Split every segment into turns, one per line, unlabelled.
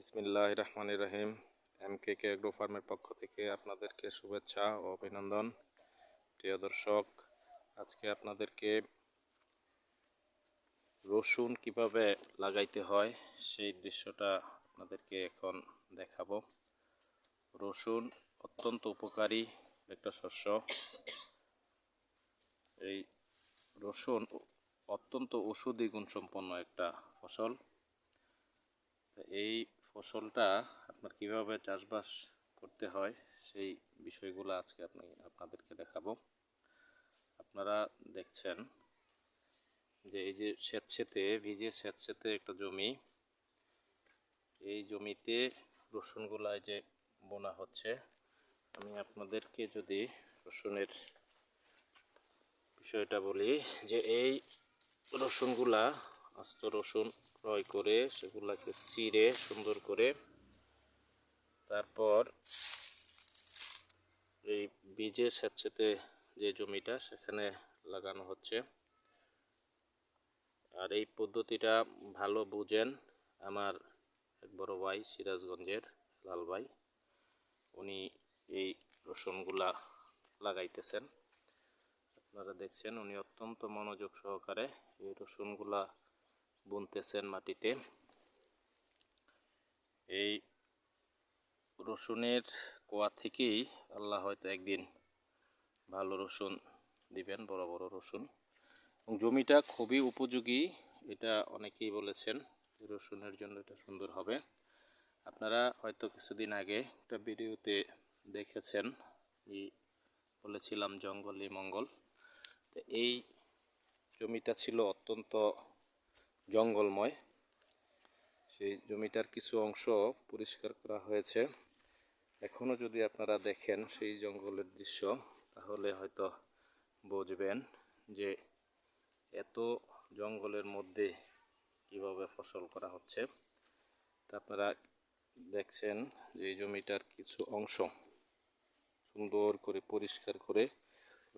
বিসমিল্লাহ রহমান রহিম। এম কে কে এগ্রো ফার্মের পক্ষ থেকে আপনাদেরকে শুভেচ্ছা ও অভিনন্দন। প্রিয় দর্শক, আজকে আপনাদেরকে রসুন কীভাবে লাগাইতে হয় সেই দৃশ্যটা আপনাদেরকে এখন দেখাবো। রসুন অত্যন্ত উপকারী একটা শস্য। এই রসুন অত্যন্ত ওষুধি গুণসম্পন্ন একটা ফসল। এই ফসলটা আপনার কীভাবে চাষবাস করতে হয়, সেই বিষয়গুলো আজকে আপনি আপনাদেরকে দেখাবো। আপনারা দেখছেন যে এই যে স্যাঁতসেতে ভিজে স্যাঁতসেতে একটা জমি, এই জমিতে রসুনগুলায় যে বোনা হচ্ছে। আমি আপনাদেরকে যদি রসুনের বিষয়টা বলি যে এই রসুনগুলা আস্ত রসুন ক্রয় করে সেগুলাকে চিড়ে সুন্দর করে তারপর এই বীজে স্যাঁতসেতে যে জমিটা সেখানে লাগানো হচ্ছে। আর এই পদ্ধতিটা ভালো বুঝেন আমার এক বড় ভাই সিরাজগঞ্জের লাল ভাই, উনি এই রসুনগুলা লাগাইতেছেন। আপনারা দেখছেন উনি অত্যন্ত মনোযোগ সহকারে এই রসুনগুলা বুনতেছেন মাটিতে। এই রসুনের কোয়া থেকেই আল্লাহ হয়তো একদিন ভালো রসুন দিবেন, বড় বড় রসুন। এবং জমিটা খুবই উপযোগী, এটা অনেকেই বলেছেন রসুনের জন্য এটা সুন্দর হবে। আপনারা হয়তো কিছুদিন আগে একটা ভিডিওতে দেখেছেন বলেছিলাম জঙ্গলি মঙ্গল। তো এই জমিটা ছিল অত্যন্ত জঙ্গলময়। সেই জমিটার কিছু অংশ পরিষ্কার করা হয়েছে। এখনও যদি আপনারা দেখেন সেই জঙ্গলের দৃশ্য, তাহলে হয়তো বুঝবেন যে এত জঙ্গলের মধ্যে কীভাবে ফসল করা হচ্ছে। তা আপনারা দেখছেন যে জমিটার কিছু অংশ সুন্দর করে পরিষ্কার করে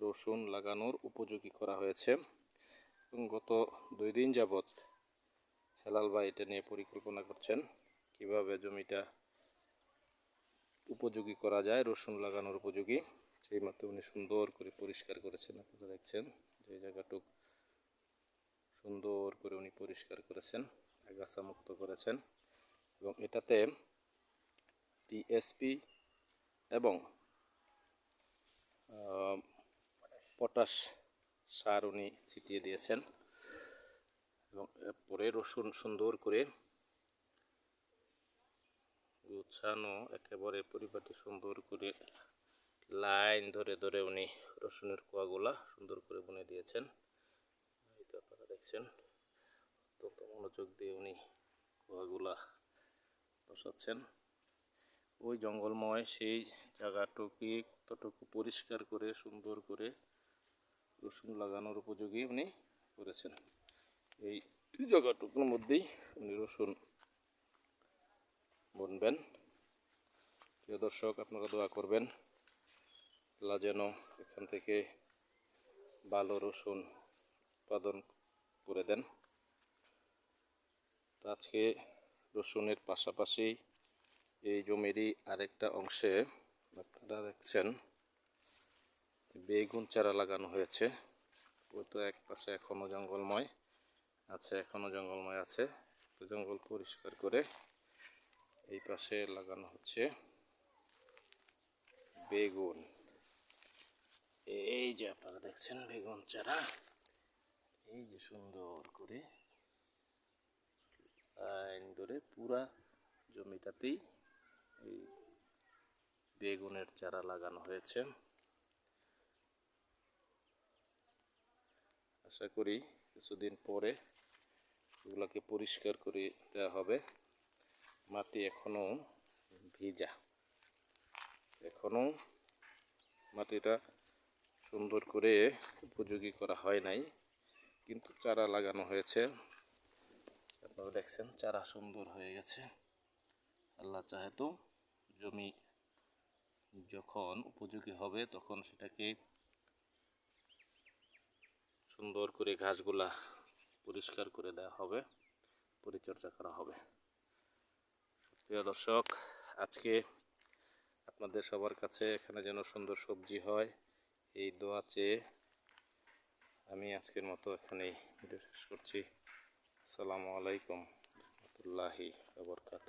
রসুন লাগানোর উপযোগী করা হয়েছে। এবং গত দুই দিন যাবৎ হেলাল ভাই এটা নিয়ে পরিকল্পনা করছেন। কীভাবে জমিটা উপযোগী করা যায়, রসুন লাগানোর উপযোগী? সেই মতো উনি সুন্দর করে পরিষ্কার করেছেন, আপনারা দেখছেন যে জায়গাটুক সুন্দর করে উনি পরিষ্কার করেছেন, আগাছা মুক্ত করেছেন। এবং এটাতে টিএসপি এবং পটাশ সার উনি ছিটিয়ে দিয়েছেন। এবং এরপরে রসুন সুন্দর করে গুছানো, একেবারে পরিপাটি সুন্দর করে লাইন ধরে ধরে উনি রসুনের কোয়াগুলা সুন্দর করে বুনে দিয়েছেন। আপনারা দেখছেন, অত্যন্ত মনোযোগ দিয়ে উনি কোয়াগুলা বসাচ্ছেন। ওই জঙ্গলময় সেই জায়গাটুকি কতটুকু পরিষ্কার করে, সুন্দর করে রসুন লাগানোর উপযোগী উনি করেছেন। এই জায়গাটুকুর মধ্যেই উনি রসুন বুনবেন। প্রিয় দর্শক, আপনারা দোয়া করবেন, আল্লাহ যেন এখান থেকে ভালো রসুন উৎপাদন করে দেন। আজকে রসুনের পাশাপাশি এই জমিরই আরেকটা অংশে আপনারা দেখছেন, বেগুন চারা লাগানো হয়েছে। ওই তো এক পাশে এখনও জঙ্গলময়। আছে এখনও জঙ্গলময় আছে। তো জঙ্গল পরিষ্কার করে এই পাশে লাগানো হচ্ছে বেগুন। এই যে আপনারা দেখছেন বেগুন চারা, এই যে সুন্দর করে লাইন ধরে পুরা জমিটাতেই এই বেগুনের চারা লাগানো হয়েছে। আশা করি কিছুদিন পরে এগুলোকে পরিষ্কার করে দেওয়া হবে। মাটি এখনও ভিজা। এখনও মাটিটা সুন্দর করে উপযোগী করা হয় নাই, কিন্তু চারা লাগানো হয়েছে। আপনারা দেখছেন, চারা সুন্দর হয়ে গেছে। আল্লাহ চাহে তো জমি যখন উপযোগী হবে, তখন সেটাকে সুন্দর করে ঘাসগুলা পরিষ্কার করে দেওয়া হবে, পরিচর্যা করা হবে। প্রিয় দর্শক, আজকে আপনাদের সবার কাছে এখানে যেন সুন্দর সবজি হয়, এই দোয়া চেয়ে আমি আজকের মতো এখানেই ভিডিও শেষ করছি। আসসালামু আলাইকুম, রহমতুল্লাহি বরকাত